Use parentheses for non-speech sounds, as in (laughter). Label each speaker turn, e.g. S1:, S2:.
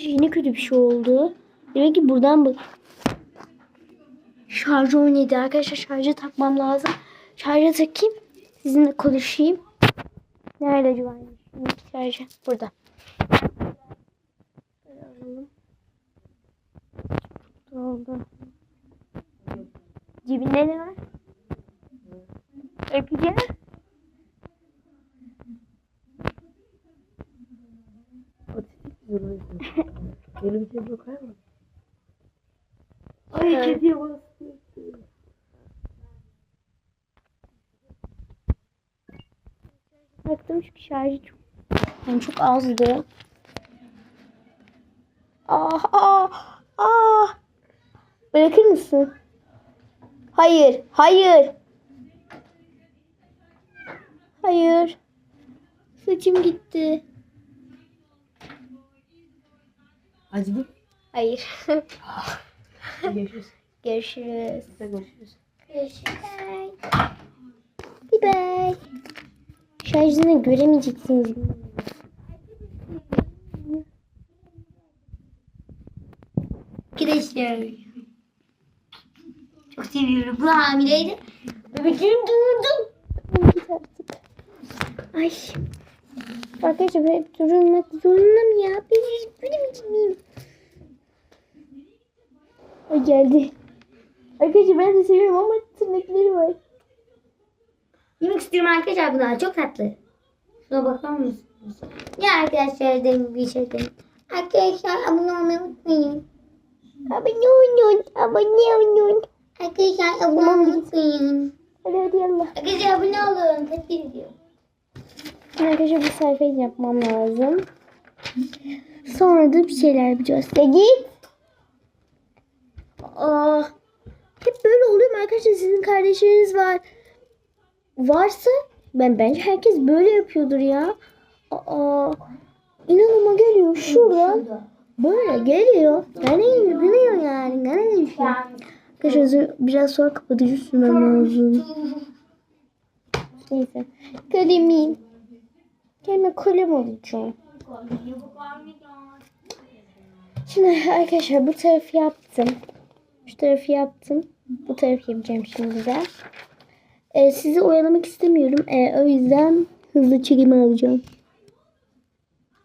S1: Yine kötü bir şey oldu. Demek ki buradan bak. Şarj oynadı arkadaşlar. Şarja takmam lazım. Şarja takayım. Sizinle konuşayım. Nerede acaba? Şarja. Burada. Oldu. Cebinde ne var? Öpeceğim.
S2: Otistik zorundasın. Böyle bir şey bakar mı?
S1: Ay,
S2: kediye bastı.
S1: Baktım çünkü şarjı çok, yani çok azdı. Ah ah ah. Bırakır mısın? Hayır, hayır. Hayır. Saçım gitti.
S2: Acıdı.
S1: Hayır.
S2: Görüşürüz. (laughs)
S1: Görüşürüz.
S2: Görüşürüz.
S1: Görüşürüz. Bye bye. Şarjını göremeyeceksiniz. Arkadaşlar. Çok seviyorum. Bu hamileydi. Bebeklerim durdum. Ay. Arkadaşlar hep durulmak zorunda mı ya? Benim, benim için miyim? Ay geldi. Arkadaşlar ben de seviyorum ama tırnakları var. Yemek istiyorum arkadaşlar bunlar çok tatlı. Şuna bakar mısınız? Ya arkadaşlar demin bir şey dedim. Arkadaşlar abone olmayı unutmayın. Abone olun. Abone olun. Arkadaşlar abone olmayı unutmayın. Hadi hadi yallah. Arkadaşlar abone olun. Tekrar ediyor. Arkadaşlar bu sayfayı yapmam lazım. Sonra da bir şeyler yapacağız. Ya. Aa, hep böyle oluyor mu arkadaşlar? Sizin kardeşleriniz var. Varsa ben bence herkes böyle yapıyordur ya. Aa, inanıma geliyor şuradan. Böyle geliyor. Gene yürünüyor yani. Gene düşüyor. Arkadaşlar biraz sonra kapatıcı sürmem lazım. Neyse. Kalemim. Kendime kalem alacağım. Şimdi arkadaşlar bu tarafı yaptım. Şu tarafı yaptım. Bu tarafı yapacağım şimdi de. Ee, sizi oyalamak istemiyorum. Ee, o yüzden hızlı çekimi alacağım.